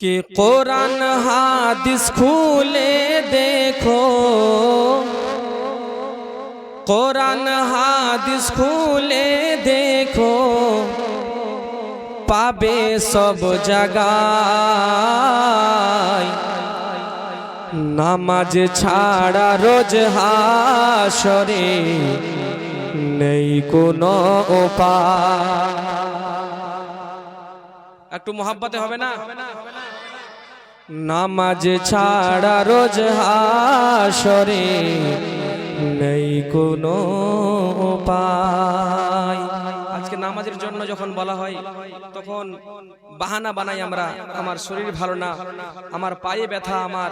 কে কোরআন হাদিস খুলে দেখো কোরআন হাদিস খুলে দেখো পাবে সব জাগায় নামাজ ছাড়া রোজ হাসরে নেই কোনো উপায় একটু মোহাব্বতে হবে না নামাজ ছাড়া রোজ হাসরে নেই কোনো উপায়। আজকে নামাজের জন্য যখন বলা হয়, তখন বাহানা বানাই আমরা, আমার শরীর ভালো না, আমার পায়ে ব্যথা আমার।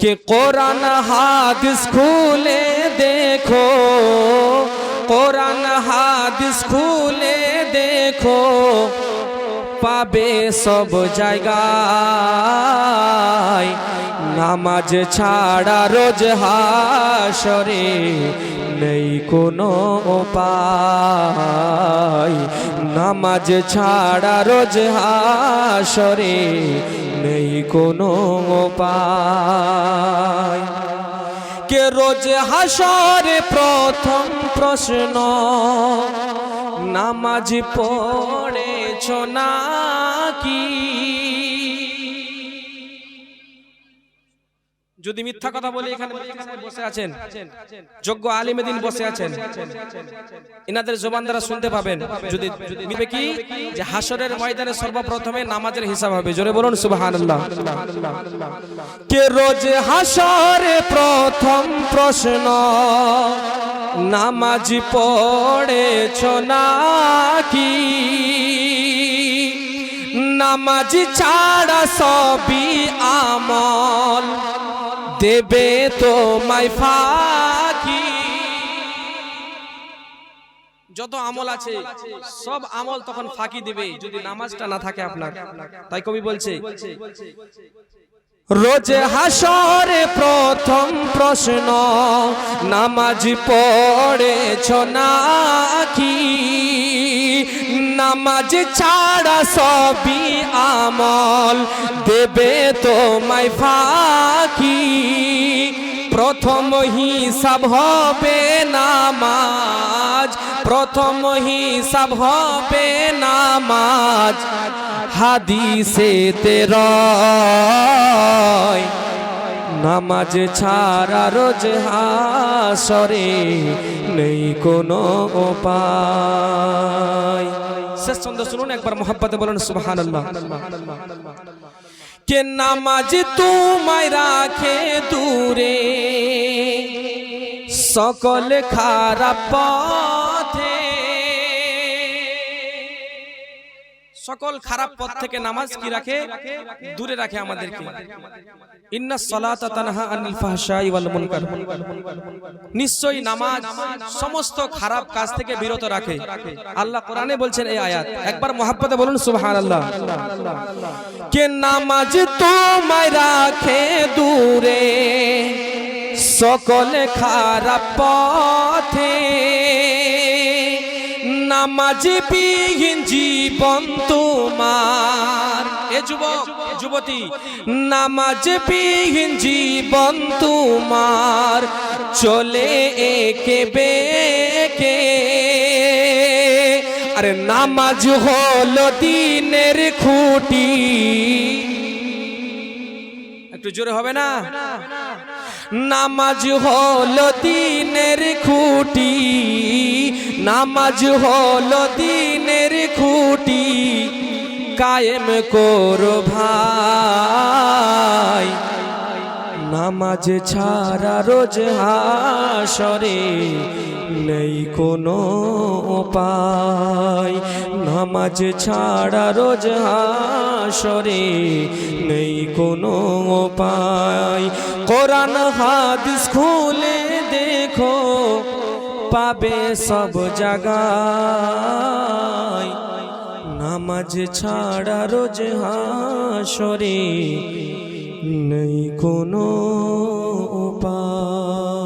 কে কোরআন হাদিস খুলে দেখো, কোরআন হাদিস খুলে দেখো পাবে সব জায়গায়। নামাজ ছাড়া রোজ হাসরে নেই কোনো উপায়। নামাজ ছাড়া রোজ হাসরে নেই কোনো উপায়। কে রোজ হাসরে প্রথম প্রশ্ন, নামাজ পড়েছ নাকি? যদি মিথ্যা কথা বলি এখানে বসে আছেন, যোগ্য আলিমেদিন বসে আছেন ইনাদের জবান দ্বারা শুনতে পাবেন। যদি মিবে কি যে হাসরের ময়দানে সর্বপ্রথমে নামাজের হিসাব হবে? জোরে বলুন, সুবহানাল্লাহ। কে রোজ হাসরে প্রথম প্রশ্ন, নামাজ পড়েছ নাকি? নামাজ ছাড়া সবই আমল, দেবে তোমায় ফাঁকি। যত আমল আছে, সব আমল তখন ফাঁকি দিবে, যদি নামাজটা না থাকে আপনার। তাই কবি বলছে রোজ হাসরে প্রথম প্রশ্ন নামাজ পড়েছ নাকি? নামাজ ছাড়া সবই আমল দেবে তোমায় ফাঁকি। প্রথম হিসাব হবে নামাজ, প্রথম হিসাব হবে নামাজ। হাদিসে তেরয় নামাজ ছাড়া রোজ হাসরে নেই কোনো উপায়। শেষ ছন্দ শুনুন, একবার মোহাব্বতে বলুন, সুবহানাল্লাহ। কে নামাজ তোমায় রাখে দূরে সকল খারাপ পথে। সকল খারাপ পথ থেকে নামাজ কি রাখে? দূরে রাখে আমাদেরকে। ইন্না সালাতা নিশ্চয়ই নামাজ সমস্ত খারাপ কাজ থেকে বিরত রাখে। আল্লাহ কোরআনে বলছেন এই আয়াত। একবার মহাব্বতে বলুন, সুবহানাল্লাহ। কে নামাজ তোমায় রাখে দূরে। সকলে খারাপ পথে নামাজ বিহীন জীবন তোমার। এ যুবক যুবতী, নামাজ বিহীন জীবন তোমার। চলে একে বেকে। আরে নামাজ হলো দিনের খুঁটি। একটু জোরে হবে না? নামাজ হলো দিনের খুঁটি, নামাজ হলো দিনের খুঁটি, কায়েম করো ভাই। নামাজ ছাড়া রোজ হাসরে নেই কোনো উপায় নামাজ ছাড়া রোজ হাসরে নেই কোনো পায় কোরআন, হাদিস খুলে দেখো, পাবে সব জায়গায়। নামাজ ছাড়া রোজ হাসরে নেই কোনো উপায়।